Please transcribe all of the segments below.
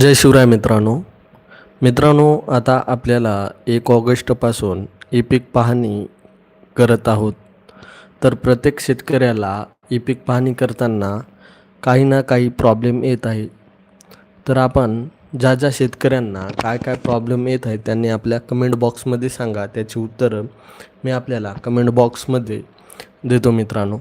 जय शिवराय मित्रांनो. मित्रांनो आता आपल्याला एक ऑगस्टपासून ई पीक पाहणी करत आहोत. तर प्रत्येक शेतकऱ्याला ई पीक पाहणी करताना काही ना काही प्रॉब्लेम येत आहे. तर आपण ज्या ज्या शेतकऱ्यांना काय काय प्रॉब्लेम येत आहेत त्यांनी आपल्या कमेंट बॉक्समध्ये सांगा. त्याची उत्तरं मी आपल्याला कमेंट बॉक्समध्ये देतो मित्रांनो.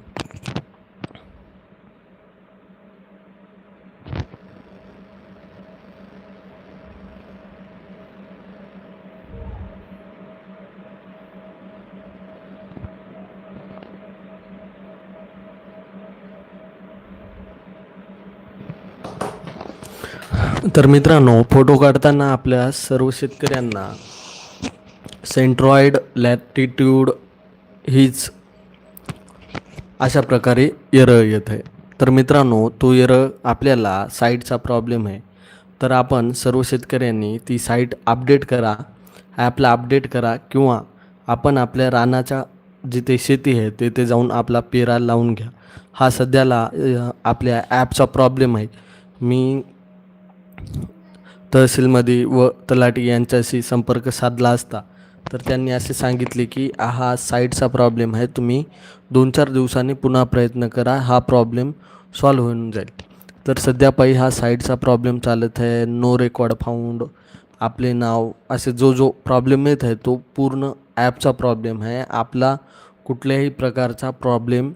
तर मित्रांनो फोटो काढताना आपल्या सर्व शेतकऱ्यांना सेंट्रॉइड लॅटिट्यूड हीच अशा प्रकारे एरळ येत आहे. तर मित्रांनो तो एरळ आपल्याला साईटचा प्रॉब्लेम आहे. तर आपण सर्व शेतकऱ्यांनी ती साईट अपडेट करा. ॲपला अपडेट करा किंवा आपण आपल्या रानाच्या जिथे शेती आहे तेथे जाऊन आपला पेरा लावून घ्या. हा सध्याला आपल्या ॲपचा प्रॉब्लेम आहे. मी तहसीलमध्ये व तलाठी यांच्याशी संपर्क साधला असता तर त्यांनी असे सांगितले की हा साईटचा प्रॉब्लेम आहे तुम्ही दोन चार दिवसांनी पुन्हा प्रयत्न करा हा प्रॉब्लेम सॉल्व्ह होऊन जाईल. तर सध्या पायी हा साईटचा प्रॉब्लेम चालत आहे नो रेकॉर्ड फाऊंड आपले नाव असे जो जो प्रॉब्लेम येत आहे तो पूर्ण ॲपचा प्रॉब्लेम आहे आपला कुठल्याही प्रकारचा प्रॉब्लेम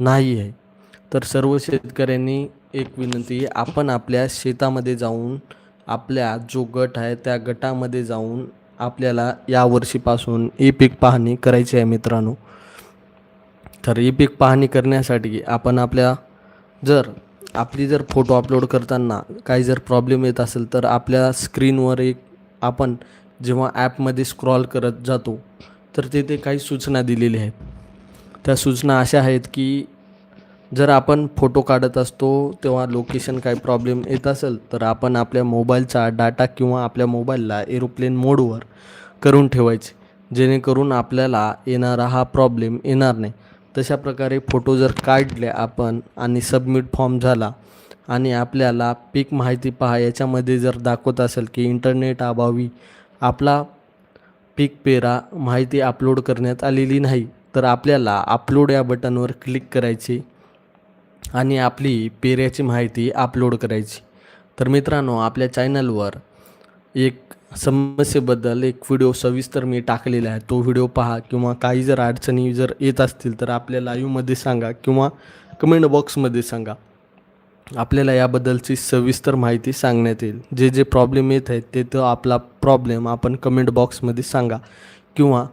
नाही आहे. तर सर्व शेतकऱ्यांनी एक विनंती आहे आपण आपल्या शेतामध्ये जाऊन आपल्या जो गट आहे त्या गटामध्ये जाऊन आपल्याला यावर्षीपासून ई पीक पाहणी करायची आहे मित्रांनो. तर ई पीक पाहणी करण्यासाठी आपण आपल्या जर आपली जर फोटो अपलोड करताना काही जर प्रॉब्लेम येत असेल तर आपल्या स्क्रीनवर एक आपण जेव्हा ॲपमध्ये स्क्रॉल करत जातो तर तिथे काही सूचना दिलेल्या आहेत. त्या सूचना अशा आहेत की जर आपण फोटो काढत असतो तेव्हा लोकेशन काही प्रॉब्लेम येत असेल तर आपण आपल्या मोबाईलचा डाटा किंवा आपल्या मोबाईलला एरोप्लेन मोडवर करून ठेवायचे. जेणेकरून आपल्याला येणारा हा प्रॉब्लेम येणार नाही. तशा प्रकारे फोटो जर काढले आपण आणि सबमिट फॉर्म झाला आणि आपल्याला पीक माहिती पहा याच्यामध्ये जर दाखवत असेल की इंटरनेट अभावी आपला पीक पेरा माहिती अपलोड करण्यात आलेली नाही तर आपल्याला अपलोड या बटनवर क्लिक करायचे. आणि आपली पेऱ्याची माहिती अपलोड करायची. तर मित्रांनो आपल्या चॅनलवर एक समस्येबद्दल एक व्हिडिओ सविस्तर मी टाकलेला आहे. तो व्हिडिओ पहा किंवा काही जर अडचणी जर येत असतील तर आपल्या लाईव्हमध्ये सांगा किंवा कमेंट बॉक्समध्ये सांगा. आपल्याला याबद्दलची सविस्तर माहिती सांगण्यात येईल. जे जे प्रॉब्लेम येत आहेत ते तर आपला प्रॉब्लेम आपण कमेंट बॉक्समध्ये सांगा किंवा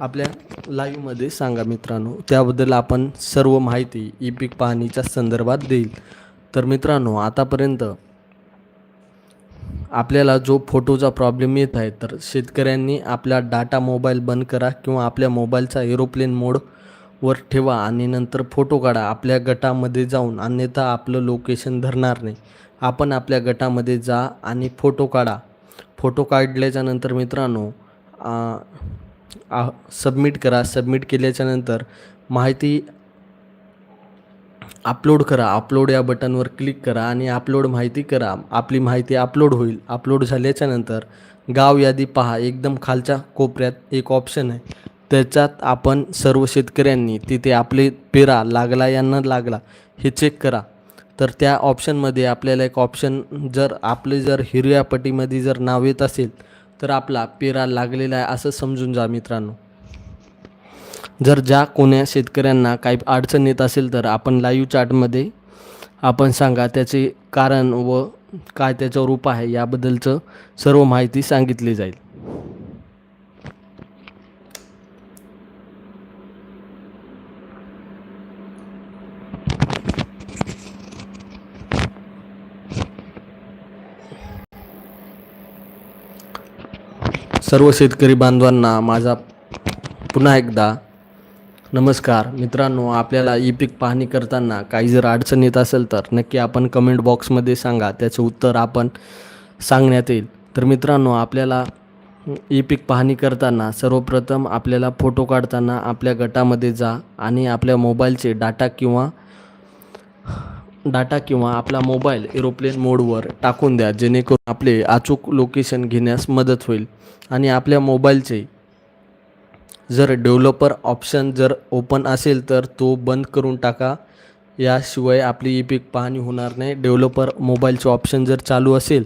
आपल्या लाईव्हमध्ये सांगा मित्रांनो. त्याबद्दल आपण सर्व माहिती ई पीक पाहणीच्या संदर्भात देईल. तर मित्रांनो आतापर्यंत आपल्याला जो फोटोचा प्रॉब्लेम येत आहे तर शेतकऱ्यांनी आपला डाटा मोबाईल बंद करा किंवा आपल्या मोबाईलचा एरोप्लेन मोडवर ठेवा आणि नंतर फोटो काढा. आपल्या गटामध्ये जाऊन अन्यथा आपलं लोकेशन धरणार नाही. आपण आपल्या गटामध्ये जा आणि फोटो काढा. फोटो काढल्याच्या नंतर आ सबमिट करा. सबमिट केल्याच्यानंतर माहिती अपलोड करा. अपलोड या बटनवर क्लिक करा आणि अपलोड माहिती करा. आपली माहिती अपलोड होईल. अपलोड झाल्याच्यानंतर गाव यादी पहा. एकदम खालच्या कोपऱ्यात एक ऑप्शन आहे. त्याच्यात आपण सर्व शेतकऱ्यांनी तिथे आपले पेरा लागला या न लागला हे चेक करा. तर त्या ऑप्शनमध्ये आपल्याला एक ऑप्शन जर आपले जर हिरव्या पट्टीमध्ये जर नाव येत असेल तर आपला पेरा लागलेला आहे असं समजून जा मित्रांनो. जर ज्या कोण्या शेतकऱ्यांना काही अडचण येत असेल तर आपण लाईव्ह चार्टमध्ये आपण सांगा त्याचे कारण व काय त्याच्यावर उपाय आहे याबद्दलचं सर्व माहिती सांगितली जाईल. सर्व शेतकरी बांधवांना माझा पुन्हा एकदा नमस्कार. मित्रांनो आपल्याला ई पीक पाहणी करताना काही जर अडचण येत असेल तर नक्की आपण कमेंट बॉक्समध्ये सांगा. त्याचं उत्तर आपण सांगण्यात येईल. तर मित्रांनो आपल्याला ई पीक पाहणी करताना सर्वप्रथम आपल्याला फोटो काढताना आपल्या गटामध्ये जा आणि आपल्या मोबाईलचे डाटा किंवा डाटा किंवा आपला मोबाईल एरोप्लेन मोडवर टाकून द्या जेणेकरून आपले अचूक लोकेशन घेण्यास मदत होईल. आणि आपल्या मोबाईलचे जर डेव्हलपर ऑप्शन जर ओपन असेल तर तो बंद करून टाका. याशिवाय आपली ई पीक पाहणी होणार नाही. डेव्हलपर मोबाईलचे ऑप्शन जर चालू असेल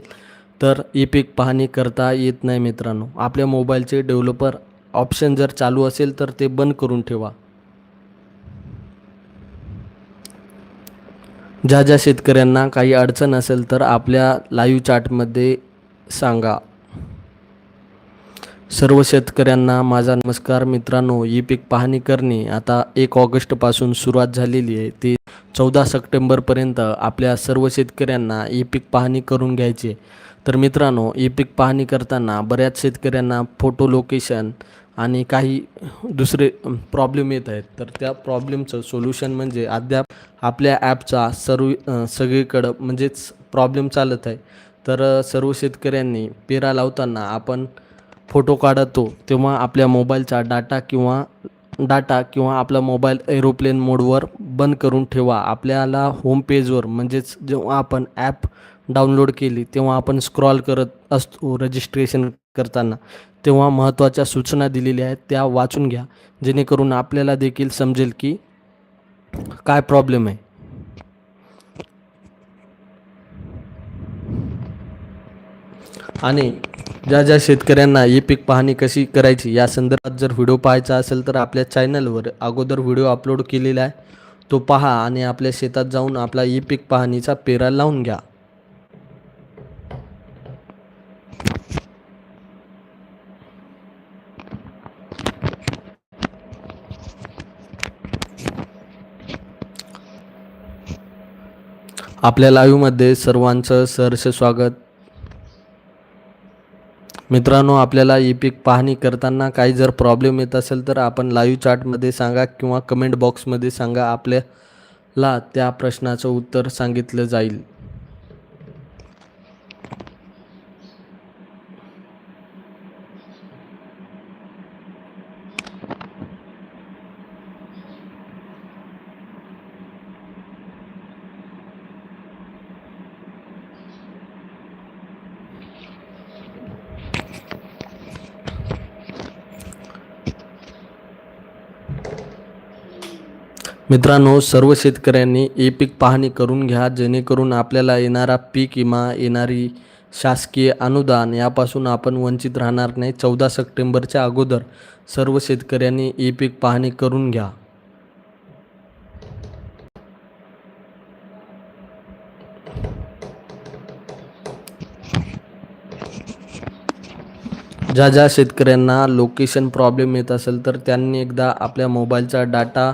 तर ई पीक पाहणी करता येत नाही मित्रांनो. आपल्या मोबाईलचे डेव्हलपर ऑप्शन जर चालू असेल तर ते बंद करून ठेवा. ज्या ज्या शेतकऱ्यांना काही अडचण असेल तर आपल्या लाईव्ह चार्टमध्ये सांगा. सर्व शेतकऱ्यांना माझा नमस्कार. मित्रांनो ई पीक पाहणी करणे आता एक ऑगस्टपासून सुरुवात झालेली आहे. ती चौदा सप्टेंबरपर्यंत आपल्या सर्व शेतकऱ्यांना ई पीक पाहणी करून घ्यायची तर मित्रांनो ई पीक पाहणी करताना बऱ्याच शेतकऱ्यांना फोटो लोकेशन आणि काही दुसरे प्रॉब्लेम येत आहेत. तर त्या प्रॉब्लेमचं सोल्युशन म्हणजे अद्याप आपल्या ॲपचा सर्व सगळीकडं म्हणजेच प्रॉब्लेम चालत आहे. तर सर्व शेतकऱ्यांनी पेरा लावताना आपण फोटो काढतो तेव्हा आपल्या मोबाईलचा डाटा किंवा डाटा किंवा आपला मोबाईल एरोप्लेन मोडवर बंद करून ठेवा. आपल्याला होम पेजवर म्हणजेच जेव्हा आपण ॲप डाउनलोड केली तेव्हा आपण स्क्रॉल करत असतो रजिस्ट्रेशन करताना. तेव्हा महत्त्वाच्या सूचना दिलेल्या आहेत त्या वाचून घ्या. जेणेकरून आपल्याला देखील समजेल की काय प्रॉब्लेम आहे. आणि ज्या ज्या शेतकऱ्यांना ई पीक पाहणी कशी करायची या संदर्भात जर व्हिडिओ पाहायचा असेल तर आपल्या चॅनलवर अगोदर व्हिडिओ अपलोड केलेला आहे. तो पहा आणि आपल्या शेतात जाऊन आपला ई पीक पाहणीचा पेरा लावून घ्या. आपल्या लाईव्हमध्ये सर्वांचं सहर्ष स्वागत. मित्रांनो आपल्याला ई पीक पाहणी करताना काही जर प्रॉब्लेम येत असेल तर आपण लाईव्ह चार्टमध्ये सांगा किंवा कमेंट बॉक्समध्ये सांगा. आपल्याला त्या प्रश्नाचं उत्तर सांगितलं जाईल. मित्रांनो सर्व शेतकऱ्यांनी ए पीक पाहणी करून घ्या जेणेकरून आपल्याला येणारा पीक विमा येणारी शासकीय अनुदान यापासून आपण वंचित राहणार नाही. चौदा सप्टेंबरच्या अगोदर सर्व शेतकऱ्यांनी ए पीक पाहणी करून घ्या. ज्या ज्या शेतकऱ्यांना लोकेशन प्रॉब्लेम येत असेल तर त्यांनी एकदा आपल्या मोबाईलचा डाटा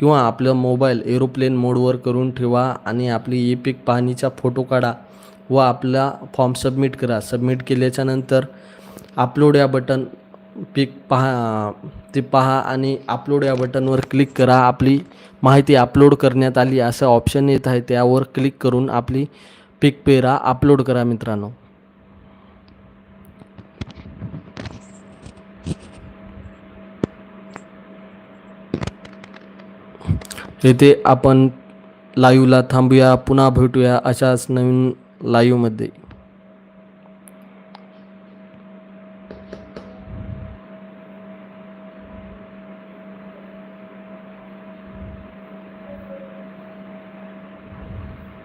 किंवा आपलं मोबाईल एरोप्लेन मोडवर करून ठेवा आणि आपली ई पीक पाहणीचा फोटो काढा व आपला फॉर्म सबमिट करा. सबमिट केल्याच्यानंतर अपलोड या बटन पीक पहा ते पहा आणि अपलोड या बटनवर क्लिक करा. आपली माहिती अपलोड करण्यात आली असं ऑप्शन येत आहे त्यावर क्लिक करून आपली पीक पेरा अपलोड करा मित्रांनो. येथे आपण लाईव्हला थांबूया पुन्हा भेटूया अशाच नवीन लाईव्हमध्ये.